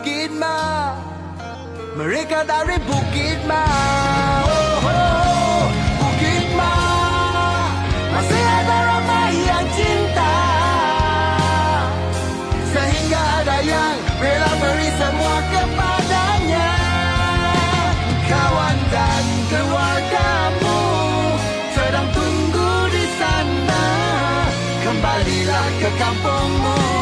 bukit ma Mereka dari bukit ma oh, oh, oh, Bukit ma Masih ada ramai yang cinta. Sehingga ada yang rela beri semua kepadanya. Kawan dan keluarga mu Sedang tunggu di sana. Kembalilah ke kampungmu.